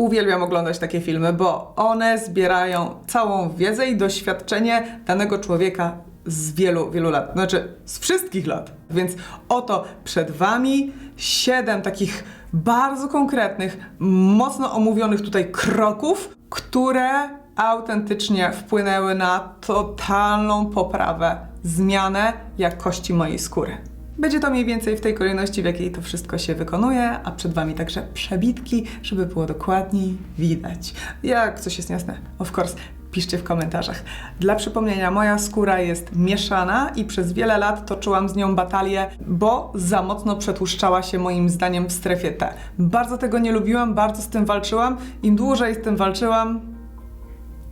Uwielbiam oglądać takie filmy, bo one zbierają całą wiedzę i doświadczenie danego człowieka z wielu, wielu lat. Znaczy, z wszystkich lat. Więc oto przed Wami siedem takich bardzo konkretnych, mocno omówionych tutaj kroków, które autentycznie wpłynęły na totalną poprawę, zmianę jakości mojej skóry. Będzie to mniej więcej w tej kolejności, w jakiej to wszystko się wykonuje, a przed Wami także przebitki, żeby było dokładniej widać. Jak coś jest jasne, of course, piszcie w komentarzach. Dla przypomnienia, moja skóra jest mieszana i przez wiele lat toczyłam z nią batalię, bo za mocno przetłuszczała się moim zdaniem w strefie T. Bardzo tego nie lubiłam, bardzo z tym walczyłam. Im dłużej z tym walczyłam,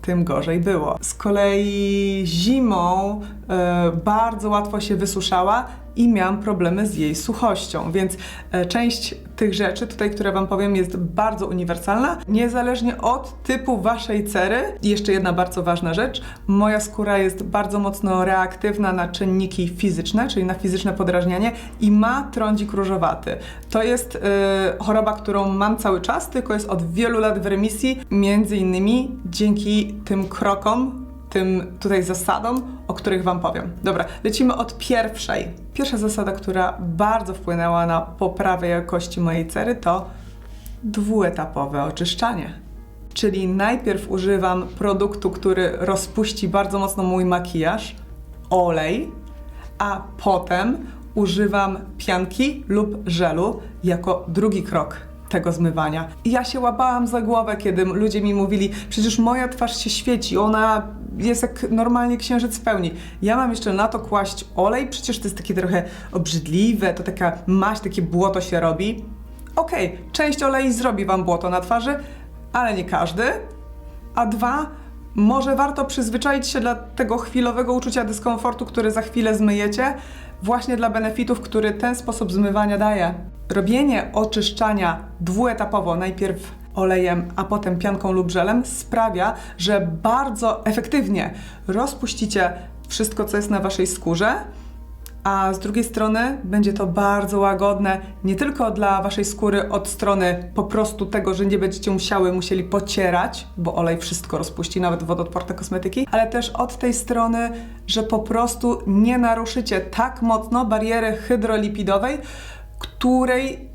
tym gorzej było. Z kolei zimą e, bardzo łatwo się wysuszała i miałam problemy z jej suchością, więc e, część tych rzeczy tutaj, które Wam powiem, jest bardzo uniwersalna, niezależnie od typu Waszej cery. I jeszcze jedna bardzo ważna rzecz, moja skóra jest bardzo mocno reaktywna na czynniki fizyczne, czyli na fizyczne podrażnianie i ma trądzik różowaty. To jest e, choroba, którą mam cały czas, tylko jest od wielu lat w remisji, między innymi dzięki tym krokom, tym tutaj zasadom, o których Wam powiem. Dobra, lecimy od pierwszej. Pierwsza zasada, która bardzo wpłynęła na poprawę jakości mojej cery, to dwuetapowe oczyszczanie. Czyli najpierw używam produktu, który rozpuści bardzo mocno mój makijaż, olej, a potem używam pianki lub żelu jako drugi krok tego zmywania. I ja się łapałam za głowę, kiedy ludzie mi mówili, przecież moja twarz się świeci, ona jest jak normalnie księżyc w pełni. Ja mam jeszcze na to kłaść olej, przecież to jest takie trochę obrzydliwe, to taka maść, takie błoto się robi. Okej, okay, część olei zrobi Wam błoto na twarzy, ale nie każdy. A dwa, może warto przyzwyczaić się dla tego chwilowego uczucia dyskomfortu, który za chwilę zmyjecie, właśnie dla benefitów, który ten sposób zmywania daje. Robienie oczyszczania dwuetapowo, najpierw olejem, a potem pianką lub żelem, sprawia, że bardzo efektywnie rozpuścicie wszystko, co jest na waszej skórze, a z drugiej strony będzie to bardzo łagodne nie tylko dla waszej skóry od strony po prostu tego, że nie będziecie musiały musieli pocierać, bo olej wszystko rozpuści, nawet wodoodporne kosmetyki, ale też od tej strony, że po prostu nie naruszycie tak mocno bariery hydrolipidowej, której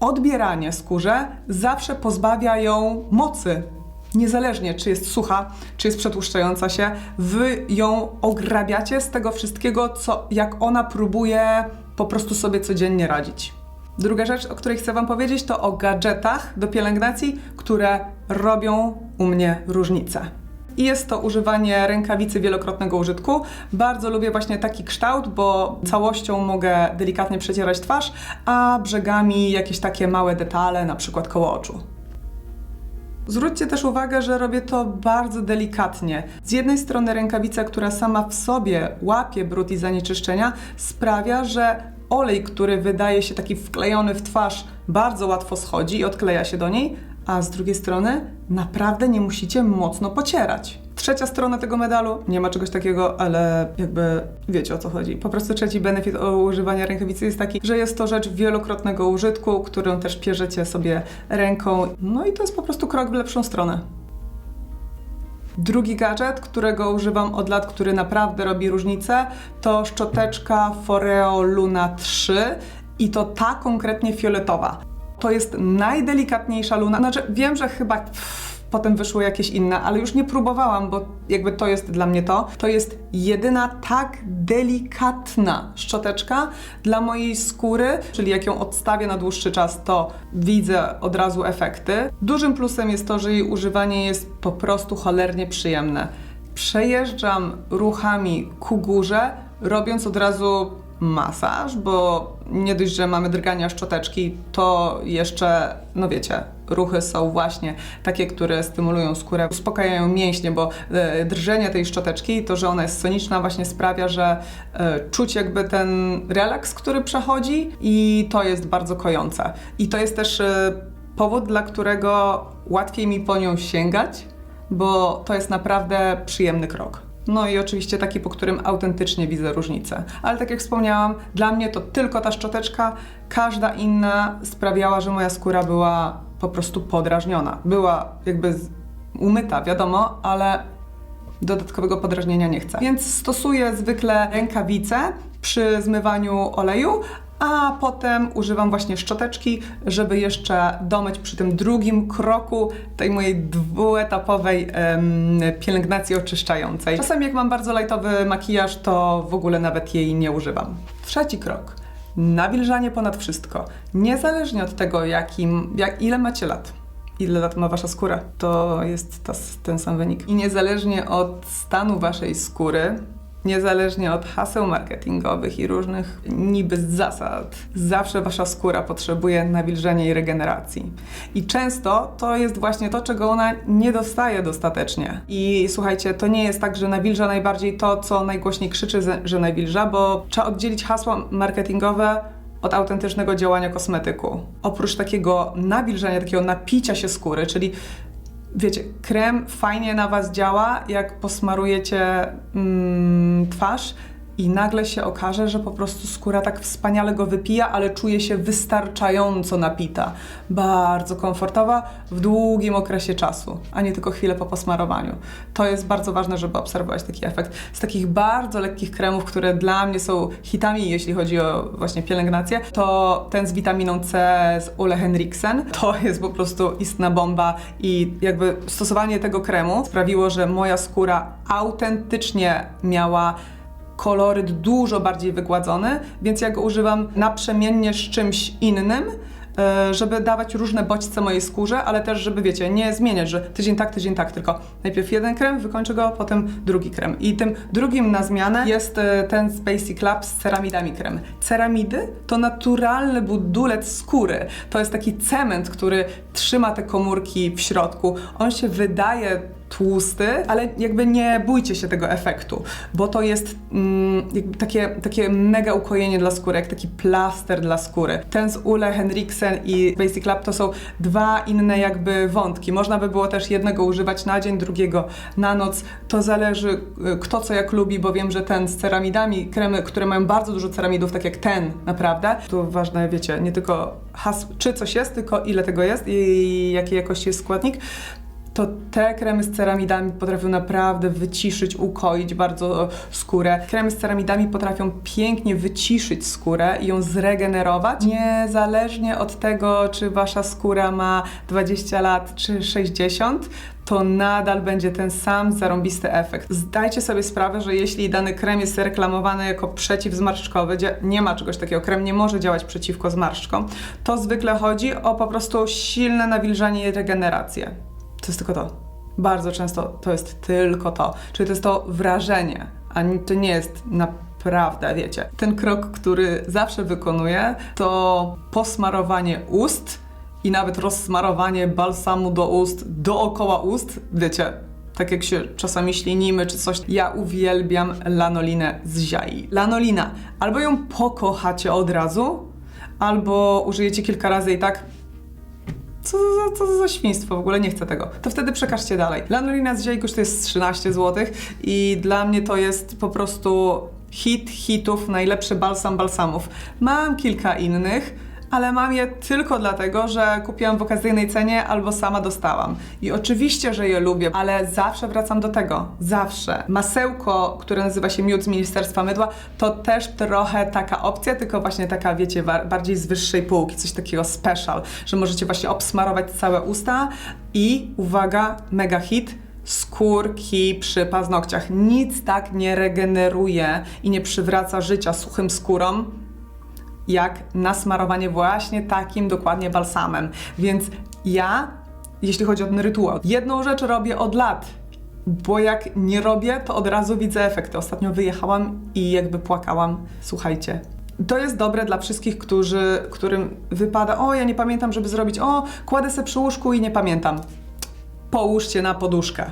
odbieranie skórze zawsze pozbawia ją mocy. Niezależnie, czy jest sucha, czy jest przetłuszczająca się, wy ją ograbiacie z tego wszystkiego, co jak ona próbuje po prostu sobie codziennie radzić. Druga rzecz, o której chcę Wam powiedzieć, to o gadżetach do pielęgnacji, które robią u mnie różnicę i jest to używanie rękawicy wielokrotnego użytku. Bardzo lubię właśnie taki kształt, bo całością mogę delikatnie przecierać twarz, a brzegami jakieś takie małe detale, na przykład koło oczu. Zwróćcie też uwagę, że robię to bardzo delikatnie. Z jednej strony rękawica, która sama w sobie łapie brud i zanieczyszczenia, sprawia, że olej, który wydaje się taki wklejony w twarz, bardzo łatwo schodzi i odkleja się do niej, a z drugiej strony naprawdę nie musicie mocno pocierać. Trzecia strona tego medalu, nie ma czegoś takiego, ale jakby wiecie o co chodzi. Po prostu trzeci benefit używania rękawicy jest taki, że jest to rzecz wielokrotnego użytku, którą też pierzecie sobie ręką. No i to jest po prostu krok w lepszą stronę. Drugi gadżet, którego używam od lat, który naprawdę robi różnicę, to szczoteczka Foreo Luna 3 i to ta konkretnie fioletowa to jest najdelikatniejsza luna. Znaczy, wiem, że chyba pff, potem wyszły jakieś inne, ale już nie próbowałam, bo jakby to jest dla mnie to. To jest jedyna tak delikatna szczoteczka dla mojej skóry, czyli jak ją odstawię na dłuższy czas, to widzę od razu efekty. Dużym plusem jest to, że jej używanie jest po prostu cholernie przyjemne. Przejeżdżam ruchami ku górze, robiąc od razu masaż, bo nie dość, że mamy drgania szczoteczki, to jeszcze, no wiecie, ruchy są właśnie takie, które stymulują skórę, uspokajają mięśnie, bo e, drżenie tej szczoteczki, to, że ona jest soniczna, właśnie sprawia, że e, czuć jakby ten relaks, który przechodzi i to jest bardzo kojące. I to jest też e, powód, dla którego łatwiej mi po nią sięgać, bo to jest naprawdę przyjemny krok. No i oczywiście taki, po którym autentycznie widzę różnicę. Ale tak jak wspomniałam, dla mnie to tylko ta szczoteczka, każda inna sprawiała, że moja skóra była po prostu podrażniona. Była jakby umyta, wiadomo, ale dodatkowego podrażnienia nie chcę. Więc stosuję zwykle rękawice przy zmywaniu oleju, a potem używam właśnie szczoteczki, żeby jeszcze domyć przy tym drugim kroku tej mojej dwuetapowej em, pielęgnacji oczyszczającej. Czasami jak mam bardzo lajtowy makijaż, to w ogóle nawet jej nie używam. Trzeci krok. Nawilżanie ponad wszystko. Niezależnie od tego, jakim, jak, ile macie lat ile lat ma wasza skóra. To jest ten sam wynik. I niezależnie od stanu waszej skóry, niezależnie od haseł marketingowych i różnych niby zasad, zawsze wasza skóra potrzebuje nawilżenia i regeneracji. I często to jest właśnie to, czego ona nie dostaje dostatecznie. I słuchajcie, to nie jest tak, że nawilża najbardziej to, co najgłośniej krzyczy, że- nawilża, bo trzeba oddzielić hasła marketingowe od autentycznego działania kosmetyku. Oprócz takiego nawilżenia, takiego napicia się skóry, czyli wiecie, krem fajnie na was działa, jak posmarujecie mm, twarz i nagle się okaże, że po prostu skóra tak wspaniale go wypija, ale czuje się wystarczająco napita. Bardzo komfortowa w długim okresie czasu, a nie tylko chwilę po posmarowaniu. To jest bardzo ważne, żeby obserwować taki efekt. Z takich bardzo lekkich kremów, które dla mnie są hitami, jeśli chodzi o właśnie pielęgnację, to ten z witaminą C z Ole Henriksen. To jest po prostu istna bomba i jakby stosowanie tego kremu sprawiło, że moja skóra autentycznie miała koloryt dużo bardziej wygładzony, więc ja go używam naprzemiennie z czymś innym, e, żeby dawać różne bodźce mojej skórze, ale też, żeby wiecie, nie zmieniać, że tydzień tak, tydzień tak, tylko najpierw jeden krem, wykończę go, potem drugi krem. I tym drugim na zmianę jest e, ten Basic Lab z ceramidami krem. Ceramidy to naturalny budulec skóry. To jest taki cement, który trzyma te komórki w środku. On się wydaje tłusty, ale jakby nie bójcie się tego efektu, bo to jest mm, takie, takie mega ukojenie dla skóry, jak taki plaster dla skóry. Ten z Ule Henriksen i Basic Lab to są dwa inne jakby wątki. Można by było też jednego używać na dzień, drugiego na noc. To zależy y, kto co jak lubi, bo wiem, że ten z ceramidami, kremy, które mają bardzo dużo ceramidów, tak jak ten naprawdę, to ważne, wiecie, nie tylko has, czy coś jest, tylko ile tego jest i jakiej jakości jest składnik to te kremy z ceramidami potrafią naprawdę wyciszyć, ukoić bardzo skórę. Kremy z ceramidami potrafią pięknie wyciszyć skórę i ją zregenerować, niezależnie od tego, czy wasza skóra ma 20 lat czy 60 to nadal będzie ten sam zarąbisty efekt. Zdajcie sobie sprawę, że jeśli dany krem jest reklamowany jako przeciwzmarszczkowy, nie ma czegoś takiego, krem nie może działać przeciwko zmarszczkom, to zwykle chodzi o po prostu silne nawilżanie i regenerację. To jest tylko to. Bardzo często to jest tylko to. Czyli to jest to wrażenie, a to nie jest naprawdę, wiecie. Ten krok, który zawsze wykonuję, to posmarowanie ust i nawet rozsmarowanie balsamu do ust dookoła ust. Wiecie, tak jak się czasami ślinimy czy coś. Ja uwielbiam lanolinę z ziai. Lanolina, albo ją pokochacie od razu, albo użyjecie kilka razy i tak co za, co za świństwo, w ogóle nie chcę tego. To wtedy przekażcie dalej. Lanolina z ziei kosztuje 13 zł i dla mnie to jest po prostu hit hitów, najlepszy balsam balsamów. Mam kilka innych, ale mam je tylko dlatego, że kupiłam w okazyjnej cenie albo sama dostałam. I oczywiście, że je lubię, ale zawsze wracam do tego. Zawsze. Masełko, które nazywa się miód z Ministerstwa Mydła, to też trochę taka opcja, tylko właśnie taka, wiecie, bardziej z wyższej półki, coś takiego special, że możecie właśnie obsmarować całe usta i, uwaga, mega hit, skórki przy paznokciach. Nic tak nie regeneruje i nie przywraca życia suchym skórom, jak nasmarowanie właśnie takim dokładnie balsamem. Więc ja, jeśli chodzi o ten rytuał, jedną rzecz robię od lat. Bo jak nie robię, to od razu widzę efekty. Ostatnio wyjechałam i jakby płakałam. Słuchajcie, to jest dobre dla wszystkich, którzy, którym wypada, o ja nie pamiętam, żeby zrobić, o kładę se przy łóżku i nie pamiętam. Połóżcie na poduszkę.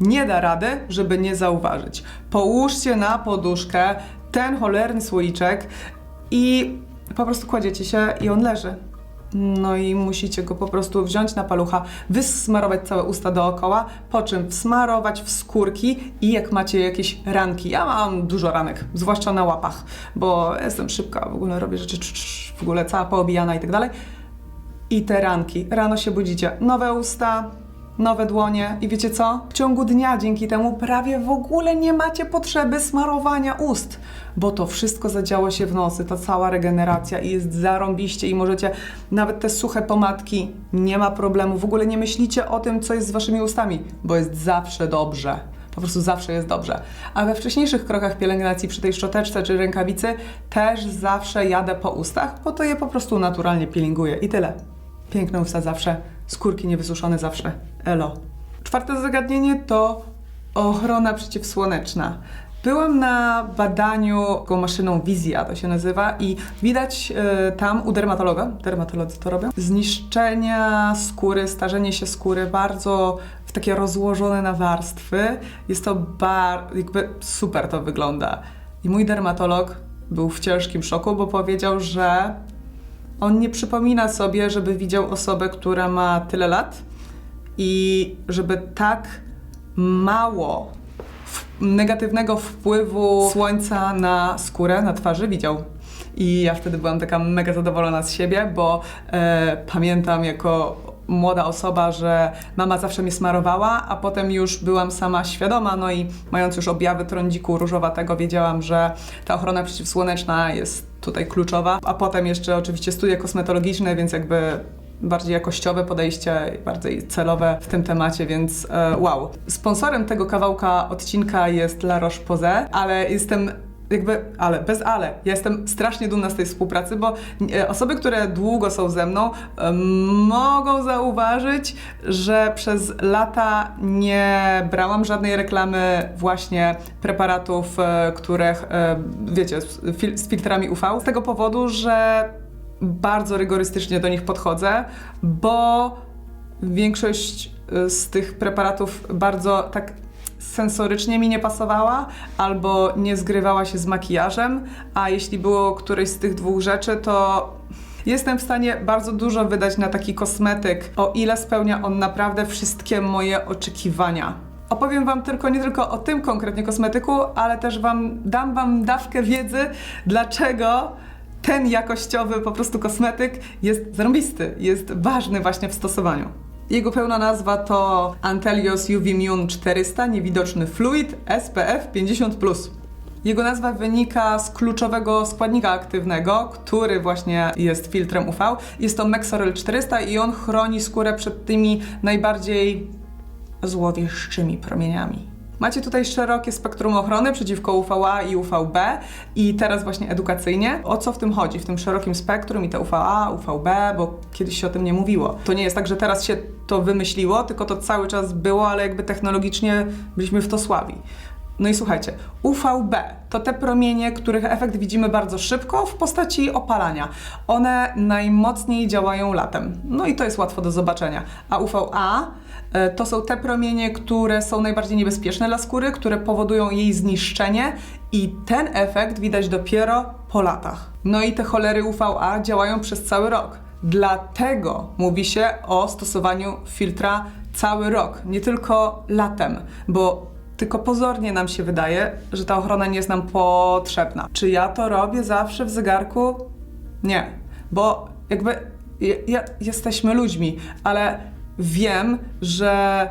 Nie da rady, żeby nie zauważyć. Połóżcie na poduszkę ten cholerny słoiczek i po prostu kładziecie się i on leży. No i musicie go po prostu wziąć na palucha, wysmarować całe usta dookoła, po czym wsmarować w skórki i jak macie jakieś ranki. Ja mam dużo ranek, zwłaszcza na łapach, bo jestem szybka, w ogóle robię rzeczy cz, cz, w ogóle cała poobijana i tak dalej I te ranki. Rano się budzicie, nowe usta, nowe dłonie i wiecie co? W ciągu dnia dzięki temu prawie w ogóle nie macie potrzeby smarowania ust, bo to wszystko zadziało się w nocy, ta cała regeneracja i jest zarąbiście i możecie nawet te suche pomadki, nie ma problemu, w ogóle nie myślicie o tym, co jest z waszymi ustami, bo jest zawsze dobrze. Po prostu zawsze jest dobrze. A we wcześniejszych krokach pielęgnacji przy tej szczoteczce czy rękawicy też zawsze jadę po ustach, bo to je po prostu naturalnie pielęguje i tyle. Piękne usta zawsze, skórki niewysuszone zawsze. Elo. Czwarte zagadnienie to ochrona przeciwsłoneczna. Byłam na badaniu taką maszyną Wizja, to się nazywa, i widać e, tam u dermatologa, dermatolodzy to robią, zniszczenia skóry, starzenie się skóry bardzo w takie rozłożone na warstwy. Jest to bar, jakby super to wygląda. I mój dermatolog był w ciężkim szoku, bo powiedział, że on nie przypomina sobie, żeby widział osobę, która ma tyle lat i żeby tak mało negatywnego wpływu słońca na skórę, na twarzy widział. I ja wtedy byłam taka mega zadowolona z siebie, bo e, pamiętam jako młoda osoba, że mama zawsze mnie smarowała, a potem już byłam sama świadoma, no i mając już objawy trądziku różowatego, wiedziałam, że ta ochrona przeciwsłoneczna jest tutaj kluczowa, a potem jeszcze oczywiście studia kosmetologiczne, więc jakby bardziej jakościowe podejście, bardziej celowe w tym temacie, więc e, wow. Sponsorem tego kawałka odcinka jest La Roche-Posay, ale jestem jakby, ale, bez ale. Ja jestem strasznie dumna z tej współpracy, bo e, osoby, które długo są ze mną, e, mogą zauważyć, że przez lata nie brałam żadnej reklamy właśnie preparatów, e, których, wiecie, z, fil- z filtrami UV, z tego powodu, że bardzo rygorystycznie do nich podchodzę, bo większość z tych preparatów bardzo tak sensorycznie mi nie pasowała albo nie zgrywała się z makijażem, a jeśli było któreś z tych dwóch rzeczy, to jestem w stanie bardzo dużo wydać na taki kosmetyk, o ile spełnia on naprawdę wszystkie moje oczekiwania. Opowiem Wam tylko nie tylko o tym konkretnie kosmetyku, ale też Wam dam Wam dawkę wiedzy, dlaczego ten jakościowy po prostu kosmetyk jest zarąbisty, jest ważny właśnie w stosowaniu. Jego pełna nazwa to Antelios UV Mune 400 Niewidoczny Fluid SPF 50+. Jego nazwa wynika z kluczowego składnika aktywnego, który właśnie jest filtrem UV. Jest to Mexoryl 400 i on chroni skórę przed tymi najbardziej złowieszczymi promieniami. Macie tutaj szerokie spektrum ochrony przeciwko UVA i UVB i teraz właśnie edukacyjnie. O co w tym chodzi? W tym szerokim spektrum i te UVA, UVB, bo kiedyś się o tym nie mówiło. To nie jest tak, że teraz się to wymyśliło, tylko to cały czas było, ale jakby technologicznie byliśmy w to słabi. No i słuchajcie, UVB to te promienie, których efekt widzimy bardzo szybko w postaci opalania. One najmocniej działają latem. No i to jest łatwo do zobaczenia. A UVA e, to są te promienie, które są najbardziej niebezpieczne dla skóry, które powodują jej zniszczenie i ten efekt widać dopiero po latach. No i te cholery UVA działają przez cały rok. Dlatego mówi się o stosowaniu filtra cały rok, nie tylko latem, bo tylko pozornie nam się wydaje, że ta ochrona nie jest nam potrzebna. Czy ja to robię zawsze w zegarku? Nie, bo jakby ja, ja, jesteśmy ludźmi, ale wiem, że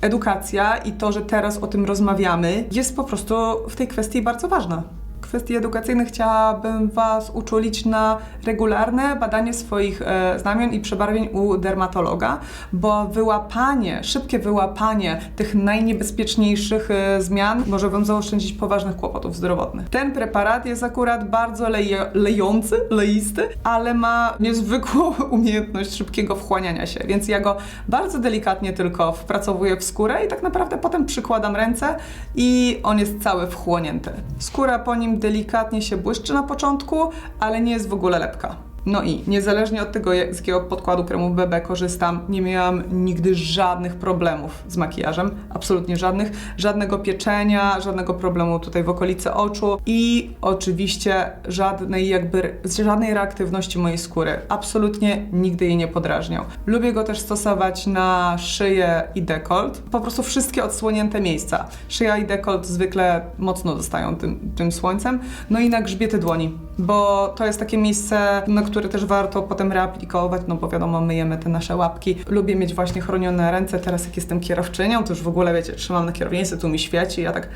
edukacja i to, że teraz o tym rozmawiamy, jest po prostu w tej kwestii bardzo ważna. Kwestii edukacyjnych chciałabym Was uczulić na regularne badanie swoich e, znamion i przebarwień u dermatologa, bo wyłapanie, szybkie wyłapanie tych najniebezpieczniejszych e, zmian może Wam zaoszczędzić poważnych kłopotów zdrowotnych. Ten preparat jest akurat bardzo leje, lejący, leisty, ale ma niezwykłą umiejętność szybkiego wchłaniania się, więc ja go bardzo delikatnie tylko wpracowuję w skórę i tak naprawdę potem przykładam ręce i on jest cały wchłonięty. Skóra po nim delikatnie się błyszczy na początku, ale nie jest w ogóle lepka. No i niezależnie od tego, z jakiego podkładu kremu BB korzystam, nie miałam nigdy żadnych problemów z makijażem. Absolutnie żadnych. Żadnego pieczenia, żadnego problemu tutaj w okolicy oczu i oczywiście żadnej jakby, żadnej reaktywności mojej skóry. Absolutnie nigdy jej nie podrażniał. Lubię go też stosować na szyję i dekolt. Po prostu wszystkie odsłonięte miejsca. Szyja i dekolt zwykle mocno dostają tym, tym słońcem. No i na grzbiety dłoni. Bo to jest takie miejsce, na które też warto potem reaplikować, no bo wiadomo, myjemy te nasze łapki. Lubię mieć właśnie chronione ręce, teraz jak jestem kierowczynią, to już w ogóle, wiecie, trzymam na kierownicy, tu mi świeci, ja tak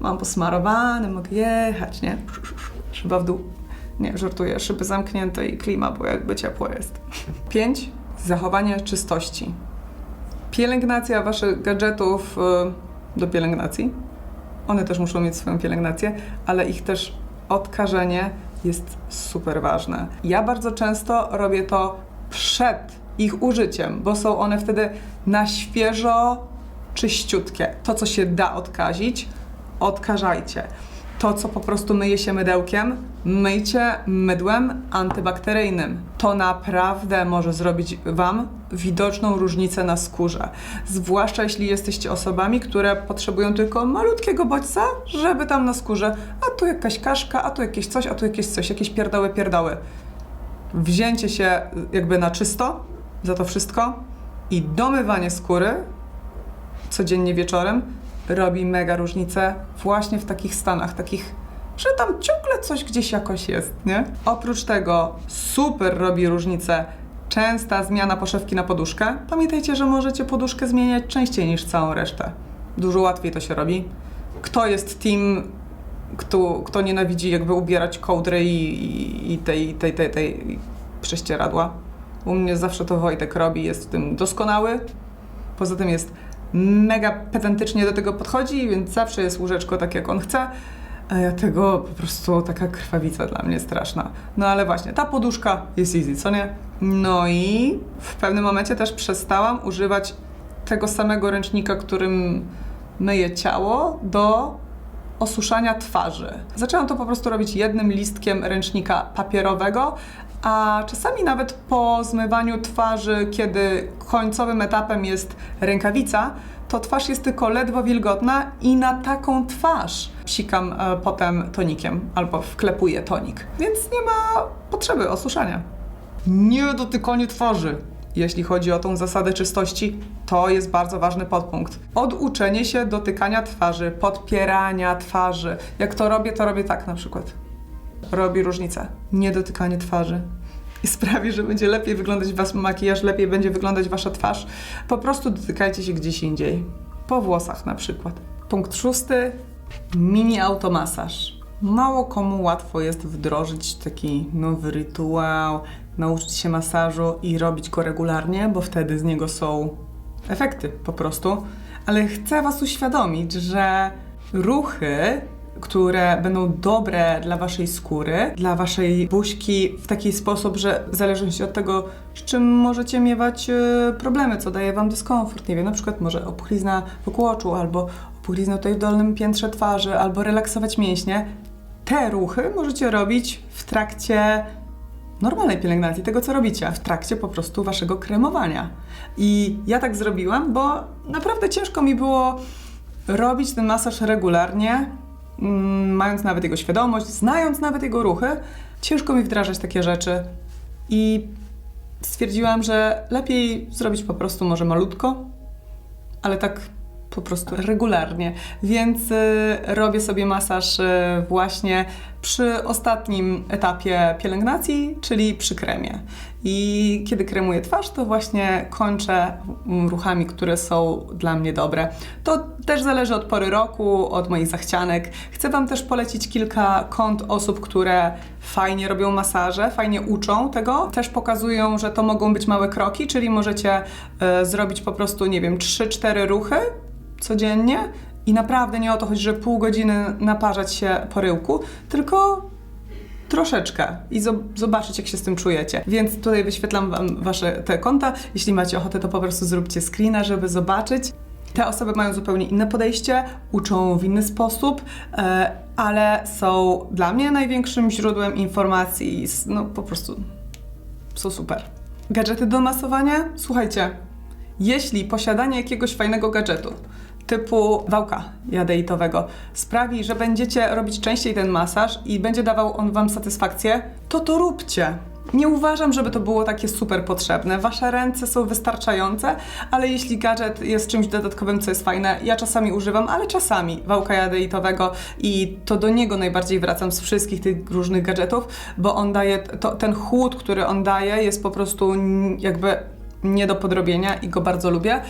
mam posmarowane, mogę jechać, nie? Szyba w dół. Nie, żartuję, szyby zamknięte i klima, bo jakby ciepło jest. 5. Zachowanie czystości. Pielęgnacja waszych gadżetów y, do pielęgnacji. One też muszą mieć swoją pielęgnację, ale ich też odkażenie jest super ważne. Ja bardzo często robię to przed ich użyciem, bo są one wtedy na świeżo czyściutkie. To, co się da odkazić, odkażajcie. To, co po prostu myje się mydełkiem, myjcie mydłem antybakteryjnym. To naprawdę może zrobić Wam widoczną różnicę na skórze. Zwłaszcza jeśli jesteście osobami, które potrzebują tylko malutkiego bodźca, żeby tam na skórze, a tu jakaś kaszka, a tu jakieś coś, a tu jakieś coś, jakieś pierdoły, pierdoły. Wzięcie się jakby na czysto za to wszystko i domywanie skóry codziennie wieczorem robi mega różnicę właśnie w takich stanach, takich, że tam ciągle coś gdzieś jakoś jest, nie? Oprócz tego super robi różnicę częsta zmiana poszewki na poduszkę. Pamiętajcie, że możecie poduszkę zmieniać częściej niż całą resztę. Dużo łatwiej to się robi. Kto jest team, kto, kto nienawidzi jakby ubierać kołdry i, i, i tej, tej, tej, tej prześcieradła? U mnie zawsze to Wojtek robi, jest w tym doskonały. Poza tym jest mega pedantycznie do tego podchodzi, więc zawsze jest łóżeczko tak, jak on chce. A ja tego po prostu taka krwawica dla mnie straszna. No ale właśnie, ta poduszka jest easy, co nie? No i w pewnym momencie też przestałam używać tego samego ręcznika, którym myję ciało, do osuszania twarzy. Zaczęłam to po prostu robić jednym listkiem ręcznika papierowego, a czasami nawet po zmywaniu twarzy, kiedy końcowym etapem jest rękawica, to twarz jest tylko ledwo wilgotna i na taką twarz psikam e, potem tonikiem albo wklepuję tonik. Więc nie ma potrzeby osuszania. Nie dotykanie twarzy. Jeśli chodzi o tą zasadę czystości, to jest bardzo ważny podpunkt. Oduczenie się dotykania twarzy, podpierania twarzy. Jak to robię, to robię tak na przykład. Robi różnicę. Nie dotykanie twarzy. I sprawi, że będzie lepiej wyglądać wasz makijaż, lepiej będzie wyglądać wasza twarz. Po prostu dotykajcie się gdzieś indziej. Po włosach na przykład. Punkt szósty. Mini automasaż. Mało komu łatwo jest wdrożyć taki nowy rytuał, nauczyć się masażu i robić go regularnie, bo wtedy z niego są efekty po prostu. Ale chcę Was uświadomić, że ruchy, które będą dobre dla Waszej skóry, dla Waszej buźki w taki sposób, że w zależności od tego, z czym możecie miewać e, problemy, co daje Wam dyskomfort. Nie wiem, na przykład może opuchlizna wokół oczu, albo opuchlizna tutaj w dolnym piętrze twarzy, albo relaksować mięśnie. Te ruchy możecie robić w trakcie normalnej pielęgnacji, tego co robicie, w trakcie po prostu waszego kremowania. I ja tak zrobiłam, bo naprawdę ciężko mi było robić ten masaż regularnie, mając nawet jego świadomość, znając nawet jego ruchy, ciężko mi wdrażać takie rzeczy. I stwierdziłam, że lepiej zrobić po prostu może malutko, ale tak po prostu regularnie. Więc y, robię sobie masaż y, właśnie przy ostatnim etapie pielęgnacji, czyli przy kremie. I kiedy kremuję twarz, to właśnie kończę ruchami, które są dla mnie dobre. To też zależy od pory roku, od moich zachcianek. Chcę Wam też polecić kilka kont osób, które fajnie robią masaże, fajnie uczą tego. Też pokazują, że to mogą być małe kroki, czyli możecie y, zrobić po prostu, nie wiem, 3-4 ruchy codziennie i naprawdę nie o to chodzi, że pół godziny naparzać się po ryłku, tylko troszeczkę i zo- zobaczyć, jak się z tym czujecie. Więc tutaj wyświetlam Wam Wasze te konta. Jeśli macie ochotę, to po prostu zróbcie screena, żeby zobaczyć. Te osoby mają zupełnie inne podejście, uczą w inny sposób, e, ale są dla mnie największym źródłem informacji. No po prostu są super. Gadżety do masowania? Słuchajcie, jeśli posiadanie jakiegoś fajnego gadżetu typu wałka jadeitowego sprawi, że będziecie robić częściej ten masaż i będzie dawał on Wam satysfakcję, to to róbcie. Nie uważam, żeby to było takie super potrzebne. Wasze ręce są wystarczające, ale jeśli gadżet jest czymś dodatkowym, co jest fajne, ja czasami używam, ale czasami wałka jadeitowego i to do niego najbardziej wracam z wszystkich tych różnych gadżetów, bo on daje, to, ten chłód, który on daje jest po prostu jakby nie do podrobienia i go bardzo lubię,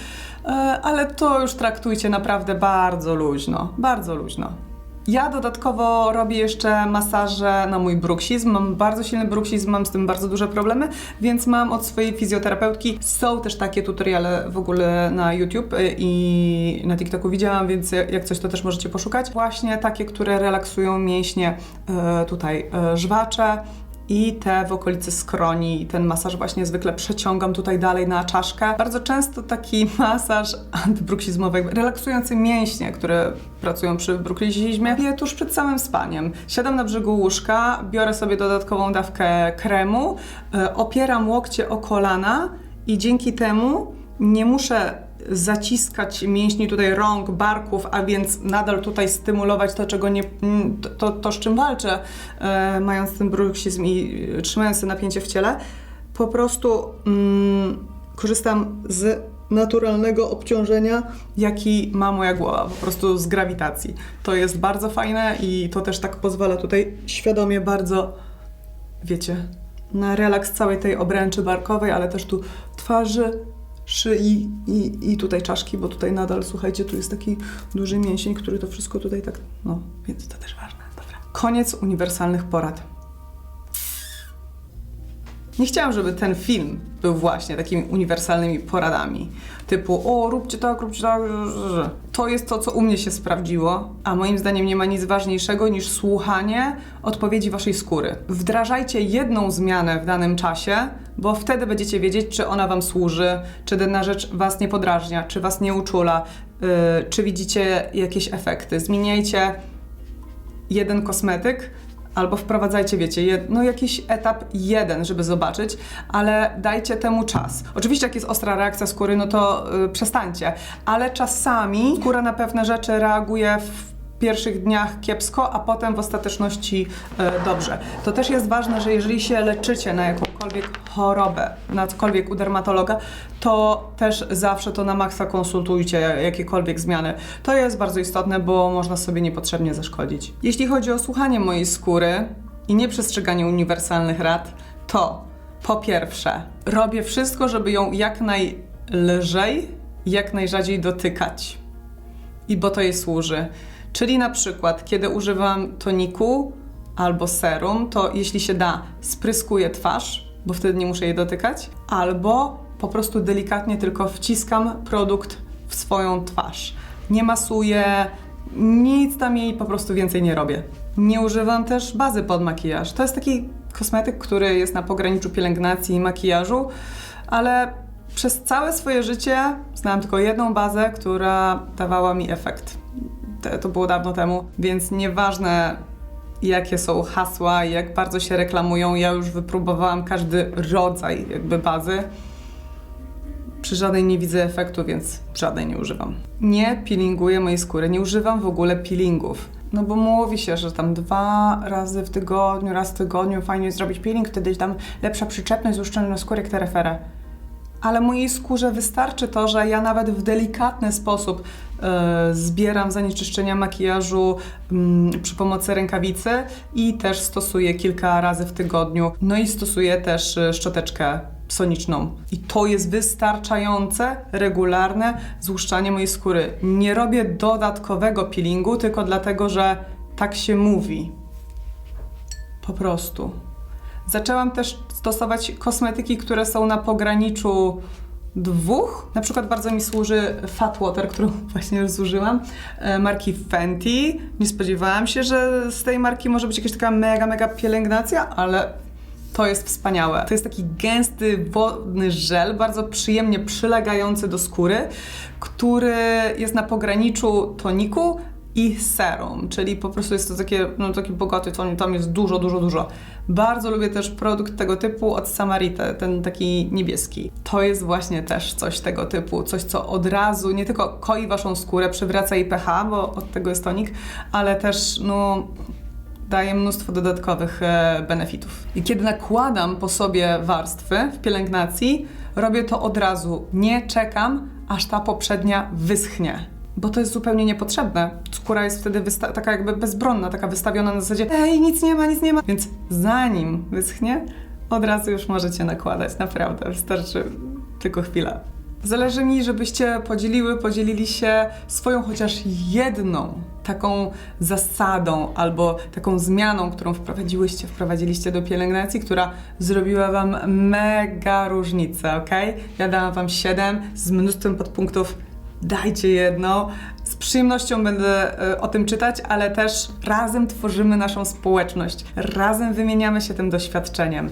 ale to już traktujcie naprawdę bardzo luźno, bardzo luźno. Ja dodatkowo robię jeszcze masaże na mój bruksizm. Mam bardzo silny bruksizm, mam z tym bardzo duże problemy, więc mam od swojej fizjoterapeutki. Są też takie tutoriale w ogóle na YouTube y, i na TikToku widziałam, więc jak coś to też możecie poszukać. Właśnie takie, które relaksują mięśnie y, tutaj żwacze, i te w okolicy skroni. Ten masaż właśnie zwykle przeciągam tutaj dalej na czaszkę. Bardzo często taki masaż antybruksizmowy, relaksujący mięśnie, które pracują przy bruksizmie, robię tuż przed samym spaniem. Siadam na brzegu łóżka, biorę sobie dodatkową dawkę kremu, y, opieram łokcie o kolana i dzięki temu nie muszę zaciskać mięśni tutaj rąk, barków, a więc nadal tutaj stymulować to, czego nie, mm, to, to, z czym walczę, e, mając ten bruksizm i trzymając to napięcie w ciele. Po prostu mm, korzystam z naturalnego obciążenia, jaki ma moja głowa, po prostu z grawitacji. To jest bardzo fajne i to też tak pozwala tutaj świadomie bardzo, wiecie, na relaks całej tej obręczy barkowej, ale też tu twarzy, szyi i, i tutaj czaszki, bo tutaj nadal, słuchajcie, tu jest taki duży mięsień, który to wszystko tutaj tak, no, więc to też ważne. Dobra. Koniec uniwersalnych porad. Nie chciałam, żeby ten film był właśnie takimi uniwersalnymi poradami. Typu, o, róbcie tak, róbcie tak. To jest to, co u mnie się sprawdziło, a moim zdaniem nie ma nic ważniejszego niż słuchanie odpowiedzi waszej skóry. Wdrażajcie jedną zmianę w danym czasie, bo wtedy będziecie wiedzieć, czy ona wam służy, czy dana rzecz was nie podrażnia, czy was nie uczula, yy, czy widzicie jakieś efekty. Zmieniajcie jeden kosmetyk, albo wprowadzajcie, wiecie, jed, no jakiś etap jeden, żeby zobaczyć, ale dajcie temu czas. Oczywiście, jak jest ostra reakcja skóry, no to yy, przestańcie, ale czasami skóra na pewne rzeczy reaguje w pierwszych dniach kiepsko, a potem w ostateczności e, dobrze. To też jest ważne, że jeżeli się leczycie na jakąkolwiek chorobę, na cokolwiek u dermatologa, to też zawsze to na maksa konsultujcie jakiekolwiek zmiany. To jest bardzo istotne, bo można sobie niepotrzebnie zaszkodzić. Jeśli chodzi o słuchanie mojej skóry i nieprzestrzeganie uniwersalnych rad, to po pierwsze, robię wszystko, żeby ją jak najlżej, jak najrzadziej dotykać. I bo to jej służy. Czyli na przykład, kiedy używam toniku albo serum, to jeśli się da, spryskuję twarz, bo wtedy nie muszę jej dotykać, albo po prostu delikatnie tylko wciskam produkt w swoją twarz. Nie masuję, nic tam jej po prostu więcej nie robię. Nie używam też bazy pod makijaż. To jest taki kosmetyk, który jest na pograniczu pielęgnacji i makijażu, ale przez całe swoje życie znałam tylko jedną bazę, która dawała mi efekt to było dawno temu, więc nieważne jakie są hasła, jak bardzo się reklamują, ja już wypróbowałam każdy rodzaj jakby bazy. Przy żadnej nie widzę efektu, więc żadnej nie używam. Nie peelinguję mojej skóry, nie używam w ogóle peelingów. No bo mówi się, że tam dwa razy w tygodniu, raz w tygodniu fajnie zrobić peeling, wtedy tam lepsza przyczepność, złuszczenie skóry, jak te referę ale mojej skórze wystarczy to, że ja nawet w delikatny sposób e, zbieram zanieczyszczenia makijażu m, przy pomocy rękawicy i też stosuję kilka razy w tygodniu. No i stosuję też e, szczoteczkę soniczną. I to jest wystarczające, regularne złuszczanie mojej skóry. Nie robię dodatkowego peelingu tylko dlatego, że tak się mówi. Po prostu. Zaczęłam też stosować kosmetyki, które są na pograniczu dwóch. Na przykład bardzo mi służy Fat Water, którą właśnie już zużyłam, e, marki Fenty. Nie spodziewałam się, że z tej marki może być jakaś taka mega, mega pielęgnacja, ale to jest wspaniałe. To jest taki gęsty, wodny żel, bardzo przyjemnie przylegający do skóry, który jest na pograniczu toniku, i serum, czyli po prostu jest to takie, no taki bogaty tam jest dużo, dużo, dużo. Bardzo lubię też produkt tego typu od Samarite, ten taki niebieski. To jest właśnie też coś tego typu, coś co od razu nie tylko koi waszą skórę, przywraca jej pH, bo od tego jest tonik, ale też no daje mnóstwo dodatkowych e, benefitów. I kiedy nakładam po sobie warstwy w pielęgnacji, robię to od razu. Nie czekam, aż ta poprzednia wyschnie. Bo to jest zupełnie niepotrzebne. Skóra jest wtedy taka jakby bezbronna, taka wystawiona na zasadzie ej, nic nie ma, nic nie ma. Więc zanim wyschnie, od razu już możecie nakładać, naprawdę. Wystarczy tylko chwila. Zależy mi, żebyście podzieliły, podzielili się swoją chociaż jedną taką zasadą albo taką zmianą, którą wprowadziłyście, wprowadziliście do pielęgnacji, która zrobiła Wam mega różnicę, ok? Ja dałam Wam 7 z mnóstwem podpunktów. Dajcie jedno. Z przyjemnością będę e, o tym czytać, ale też razem tworzymy naszą społeczność. Razem wymieniamy się tym doświadczeniem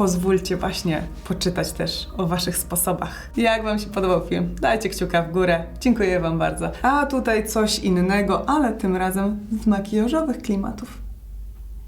pozwólcie właśnie poczytać też o Waszych sposobach. Jak Wam się podobał film? Dajcie kciuka w górę. Dziękuję Wam bardzo. A tutaj coś innego, ale tym razem z makijażowych klimatów.